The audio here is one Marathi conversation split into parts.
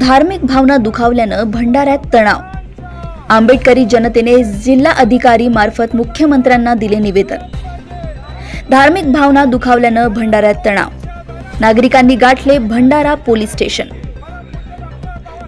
धार्मिक भावना दुखावल्यानं भंडाऱ्यात तणाव. आंबेडकरी जनतेने जिल्हा अधिकारी मार्फत मुख्यमंत्र्यांना दिले निवेदन. धार्मिक भावना दुखावल्यानं भंडाऱ्यात तणाव. नागरिकांनी गाठले भंडारा पोलीस स्टेशन.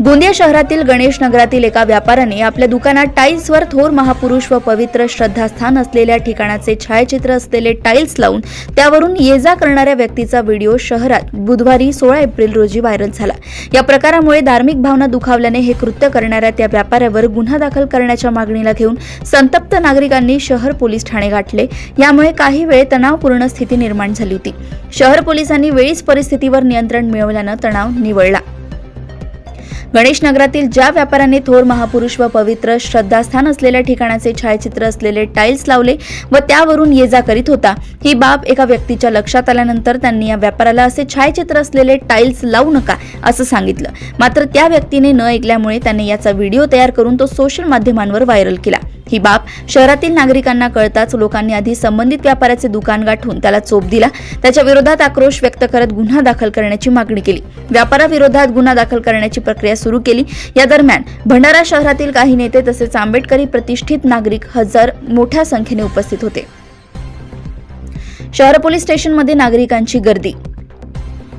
गोंदिया शहरातील गणेश नगरातील एका व्यापाऱ्याने आपल्या दुकानात टाईल्सवर थोर महापुरुष व पवित्र श्रद्धास्थान असलेल्या ठिकाणाचे छायाचित्र असलेले टाईल्स लावून त्यावरून ये जा करणाऱ्या व्यक्तीचा व्हिडिओ शहरात बुधवारी सोळा एप्रिल रोजी व्हायरल झाला. या प्रकारामुळे धार्मिक भावना दुखावल्याने हे कृत्य करणाऱ्या त्या व्यापाऱ्यावर गुन्हा दाखल करण्याच्या मागणीला घेऊन संतप्त नागरिकांनी शहर पोलीस ठाणे गाठले. यामुळे काही वेळ तणावपूर्ण स्थिती निर्माण झाली होती. शहर पोलिसांनी वेळीच परिस्थितीवर नियंत्रण मिळवल्यानं तणाव निवळला. गणेश नगरातील ज्या व्यापाऱ्यांनी थोर महापुरुष व पवित्र श्रद्धास्थान असलेल्या ठिकाणाचे छायाचित्र असलेले टाईल्स लावले व त्यावरून ये जा करीत होता ही बाब एका व्यक्तीच्या लक्षात आल्यानंतर त्यांनी या व्यापाऱ्याला असे छायाचित्र असलेले टाईल्स लावू नका असं सांगितलं. मात्र त्या व्यक्तीने न ऐकल्यामुळे त्याने याचा व्हिडिओ तयार करून तो सोशल माध्यमांवर व्हायरल केला. ही बाब शहरातील नागरिकांना कळताच लोकांनी आधी संबंधित व्यापाऱ्याचे दुकान गाठून त्याला चोप दिला. त्याच्या विरोधात आक्रोश व्यक्त करत गुन्हा दाखल करण्याची मागणी केली. व्यापाराविरोधात गुन्हा दाखल करण्याची प्रक्रिया सुरू केली. या दरम्यान भंडारा शहरातील काही नेते तसेच आंबेडकरी प्रतिष्ठित नागरिक हजार मोठ्या संख्येने उपस्थित होते. शहर पोलीस स्टेशनमध्ये नागरिकांची गर्दी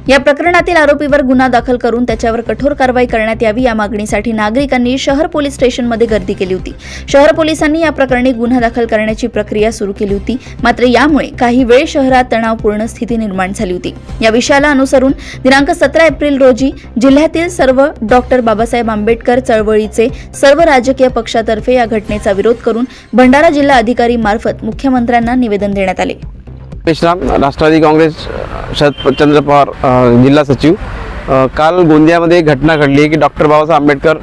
या प्रकरणातील आरोपीवर गुन्हा दाखल करून त्याच्यावर कठोर कारवाई करण्यात यावी या मागणीसाठी नागरिकांनी शहर पोलीस स्टेशनमध्ये गर्दी केली होती. शहर पोलिसांनी या प्रकरणी गुन्हा दाखल करण्याची प्रक्रिया सुरू केली होती. मात्र यामुळे काही वेळ शहरात तणावपूर्ण स्थिती निर्माण झाली होती. या विषयाला अनुसरून दिनांक सतरा एप्रिल रोजी जिल्ह्यातील सर्व डॉक्टर बाबासाहेब आंबेडकर चळवळीचे सर्व राजकीय पक्षातर्फे या घटनेचा विरोध करून भंडारा जिल्हा अधिकारी मार्फत मुख्यमंत्र्यांना निवेदन देण्यात आले. पेशराम राष्ट्रवादी काँग्रेस शरदचंद्र पवार जिल्हा सचिव. काल गोंदियामध्ये एक घटना घडली की डॉक्टर बाबासाहेब आंबेडकर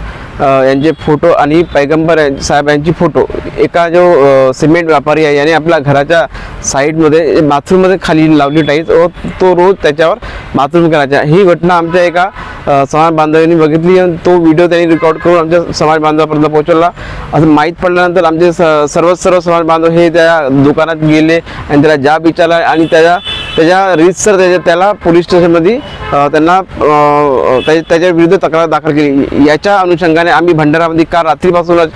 यांचे फोटो आणि पैगंबर साहेब यांची फोटो एका जो सिमेंट व्यापारी आहे याने आपल्या घराच्या साईडमध्ये बाथरूममध्ये खाली लावली टाईज व तो रोज त्याच्यावर बाथरूम करायचा. ही घटना आमच्या एका समाज बांधवांनी बघितली आणि तो व्हिडिओ त्यांनी रेकॉर्ड करून आमच्या समाज बांधवापर्यंत पोहोचवला. असं माहीत पडल्यानंतर आमचे सर्व सर्व समाज बांधव हे त्या दुकानात गेले आणि त्याला जाब विचारला आणि त्याच्या त्याच्या रीतसर त्याच्या त्याला पोलीस स्टेशनमध्ये त्यांना त्या- त्याच्या विरुद्ध तक्रार दाखल केली. याच्या अनुषंगाने आम्ही भंडारामध्ये काल रात्रीपासूनच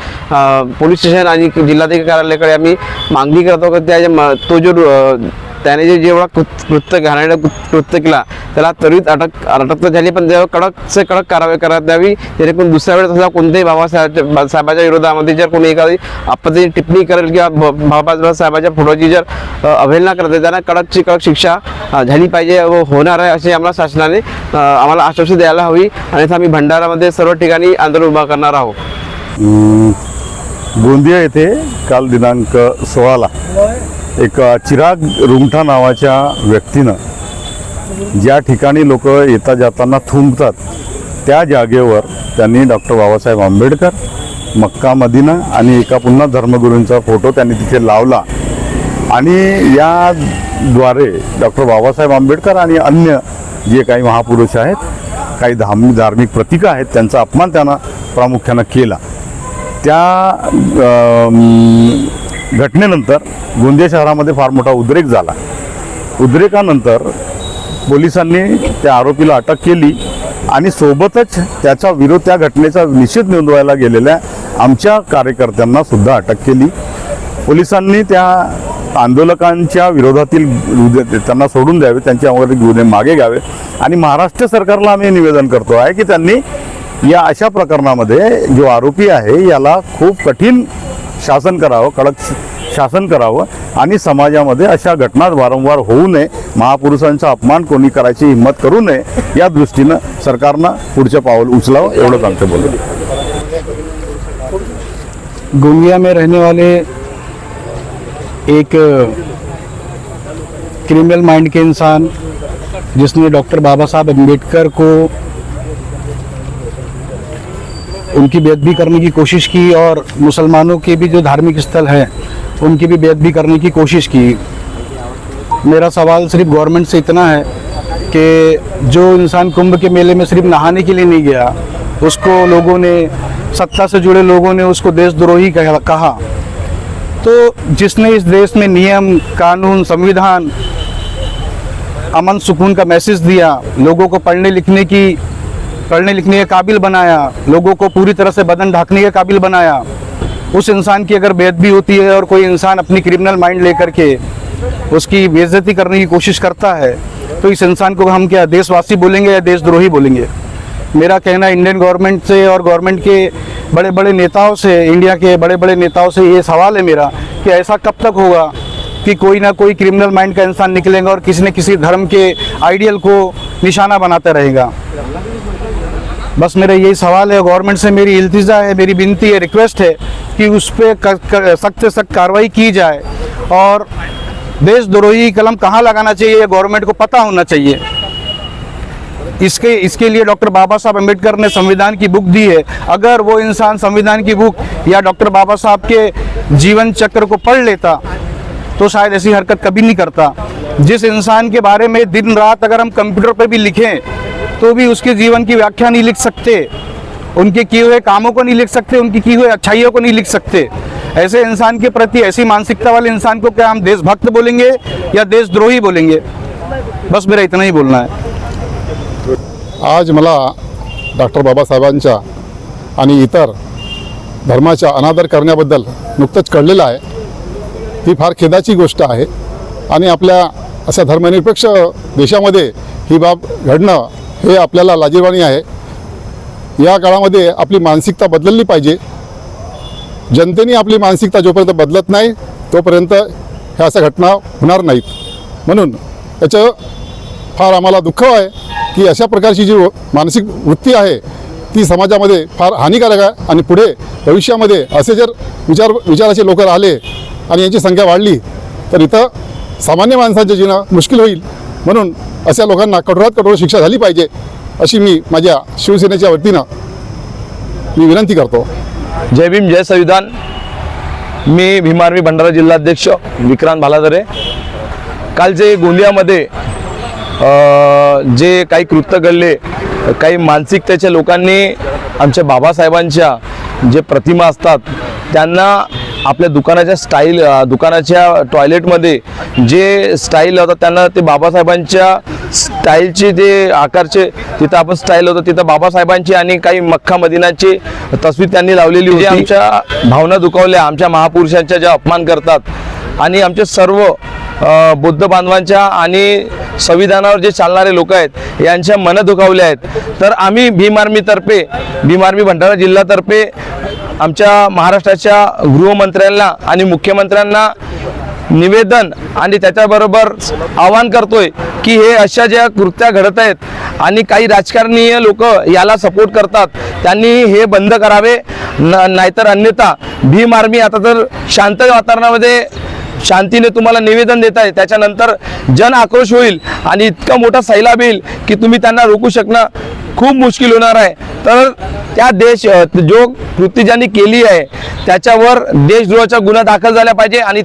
पोलीस स्टेशन आणि जिल्हाधिकारी कार्यालयाकडे आम्ही मागणी करतो की त्या तो जो त्याने जे जेवढा कृत- कृत्य घाणेरडं कृत्य केला त्याला त्वरित अटक अटक तर झाली पण त्यावर कडक से कडक कारवाई करण्यात यावी. जेणेकरून दुसऱ्या वेळेस असा कोणत्याही बाबासाहेब साहेबाच्या विरोधामध्ये जर कोणी एखादी आपत्ती टिप्पणी करेल किंवा ब- बाबासाहेब साहेबाच्या फोटोची जर अवहेलना करते त्यांना कडकची कडक शिक्षा झाली पाहिजे व होणार आहे असे आम्हाला शासनाने आम्हाला आश्वासन द्यायला हवी. आणि आम्ही भंडारामध्ये सर्व ठिकाणी आंदोलन उभा करणार आहोत. गोंदिया येथे काल दिनांक सोळाला एक चिराग रुमठा नावाच्या व्यक्तीनं ज्या ठिकाणी लोक येता जाताना थुंकतात त्या जागेवर त्यांनी doctor Babasaheb Ambedkar Mecca Medina आणि एका पुन्हा धर्मगुरूंचा फोटो त्यांनी तिथे लावला. आणि याद्वारे डॉक्टर बाबासाहेब आंबेडकर आणि अन्य जे काही महापुरुष आहेत काही धार्मिक धार्मिक प्रतीकं आहेत त्यांचा अपमान त्यांना प्रामुख्यानं केला. त्या घटनेनंतर गोंदिया शहरामध्ये फार मोठा उद्रेक झाला. उद्रेकानंतर पोलिसांनी त्या आरोपीला अटक केली आणि सोबतच त्याचा विरोध त्या घटनेचा निषेध नोंदवायला गेलेल्या आमच्या कार्यकर्त्यांना सुद्धा अटक केली. पोलिसांनी त्या आंदोलकांच्या विरोधातील त्यांना सोडून द्यावे त्यांच्यावर गुन्हे मागे घ्यावे आणि महाराष्ट्र सरकारला आम्ही निवेदन करतो आहे की त्यांनी या अशा प्रकरणामध्ये जो आरोपी आहे याला खूप कठीण शासन करावं कडक शासन करावं आणि समाजामध्ये अशा घटना वारंवार होऊ नये. महापुरुषांचा अपमान कोणी करायची हिंमत करू नये या दृष्टीनं सरकारनं पुढचं पाऊल उचलावं एवढंच आमचं बोलणं गोंदिया में रहने वाले एक क्रिमिनल माइंड के इंसान जिसने डॉक्टर बाबा साहब अम्बेडकर को उनकी बेदबी करने की कोशिश की और मुसलमानों के भी जो धार्मिक स्थल हैं, उनकी भी बेदबी करने की कोशिश की। मेरा सवाल सिर्फ़ गवर्नमेंट से इतना है कि जो इंसान कुंभ के मेले में सिर्फ़ नहाने के लिए नहीं गया, उसको लोगों ने, सत्ता से जुड़े लोगों ने उसको देशद्रोही कहा। तो जिसने इस देश में नियम, कानून, संविधान, अमन सुकून का मैसेज दिया, लोगों को पढ़ने लिखने की पढ़ने लिखने के काबिल बनाया, लोगों को पूरी तरह से बदन ढाकने के काबिल बनाया। उस इंसान की अगर बेदबी होती है और कोई इंसान अपनी क्रिमिनल माइंड लेकर के उसकी बेइज्जती करने की कोशिश करता है तो इस इंसान को हम क्या देशवासी बोलेंगे या देशद्रोही बोलेंगे? मेरा कहना इंडियन गवर्नमेंट से और गवर्नमेंट के बड़े बड़े नेताओं से इंडिया के बड़े बड़े नेताओं से ये सवाल है मेरा कि ऐसा कब तक होगा कि कोई ना कोई क्रिमिनल माइंड का इंसान निकलेगा और किसी न किसी धर्म के आइडियल को निशाना बनाता रहेगा? बस मेरा यही सवाल है गवर्नमेंट से मेरी इल्तिजा है, मेरी विनती है रिक्वेस्ट है कि उस पर सख्त से सख्त कार्रवाई की जाए। और देशद्रोही कलम कहाँ लगाना चाहिए गवर्नमेंट को पता होना चाहिए। इसके इसके लिए डॉक्टर बाबा साहब अंबेडकर ने संविधान की बुक दी है। अगर वो इंसान संविधान की बुक या डॉक्टर बाबा साहब के जीवन चक्र को पढ़ लेता तो शायद ऐसी हरकत कभी नहीं करता। जिस इंसान के बारे में दिन रात अगर हम कंप्यूटर पर भी लिखें तो भी उसके जीवन की व्याख्या नहीं लिख सकते। उनके किए हुए कामों को नहीं लिख सकते उनकी की हुई अच्छाइयों को नहीं लिख सकते। ऐसे इंसान के प्रति ऐसी मानसिकता वाले इंसान को क्या हम देशभक्त बोलेंगे या देशद्रोही बोलेंगे? बस मेरा इतना ही बोलना है। आज मला डॉक्टर बाबासाहेबांच्या आणि इतर धर्माचा अनादर करण्याबद्दल नुकतंच कळलेलं आहे. ही फार खेदाची गोष्ट आहे. आणि आपल्या अशा धर्मनिरपेक्ष देशामध्ये ही बाब घडणं हे आपल्याला लाजीरवाणी आहे. या काळामध्ये आपली मानसिकता बदलली पाहिजे. जनतेने आपली मानसिकता जोपर्यंत बदलत नाही तोपर्यंत ह्या अशा घटना होणार नाहीत. म्हणून याचं फार आम्हाला दुःख आहे की अशा प्रकारची जी मानसिक वृत्ती आहे ती समाजामध्ये फार हानिकारक आहे आणि पुढे भविष्यामध्ये असे जर विचार विचाराचे लोक राहिले आणि यांची संख्या वाढली तर इथं सामान्य माणसांचे जीवन मुश्किल होईल. म्हणून अशा लोकांना कठोरात कठोर शिक्षा झाली पाहिजे अशी मी माझ्या शिवसेनेच्या वतीनं मी विनंती करतो. जय भीम जय संविधान. मी भीमार्मी भंडारा जिल्हाध्यक्ष विक्रांत भालादरे. काल जे गोंदियामध्ये जे काही कृत्य घडले काही मानसिकतेच्या लोकांनी आमच्या बाबासाहेबांच्या जे प्रतिमा असतात त्यांना आपल्या दुकानाच्या स्टाईल दुकानाच्या टॉयलेटमध्ये जे स्टाईल होतं त्यांना ते बाबासाहेबांच्या स्टाईलचे जे आकारचे तिथं आपण स्टाईल होतं तिथं बाबासाहेबांची आणि काही मक्का मदिनाची तस्वीर त्यांनी लावलेली होती. आमच्या भावना दुखावल्या आमच्या महापुरुषांच्या ज्या अपमान करतात आणि आमचे सर्व बुद्ध बांधवांच्या आणि संविधानावर जे चालणारे लोक आहेत यांच्या मन दुखावल्या आहेत. तर आम्ही भीम आर्मीतर्फे भीम आर्मी भंडारा जिल्ह्यातर्फे आमच्या महाराष्ट्राच्या गृहमंत्र्यांना आणि मुख्यमंत्र्यांना निवेदन आणि त्याच्याबरोबर आवाहन करतोय की हे अशा ज्या कृत्या घडत आहेत आणि काही राजकारणीय लोक याला सपोर्ट करतात त्यांनी हे बंद करावे. न नाहीतर अन्यथा भीम आर्मी आता तर शांत वातावरणामध्ये शांतीने तुम्हाला निवेदन देत आहे त्याच्यानंतर जन आक्रोश होईल आणि इतका मोठा सैलाब येईल की तुम्ही त्यांना रोखू शकणं खूप मुश्किल होणार आहे. तर त्या देश जो कृती ज्यांनी केली आहे त्याच्यावर देशद्रोहाचा गुन्हा दाखल झाला पाहिजे आणि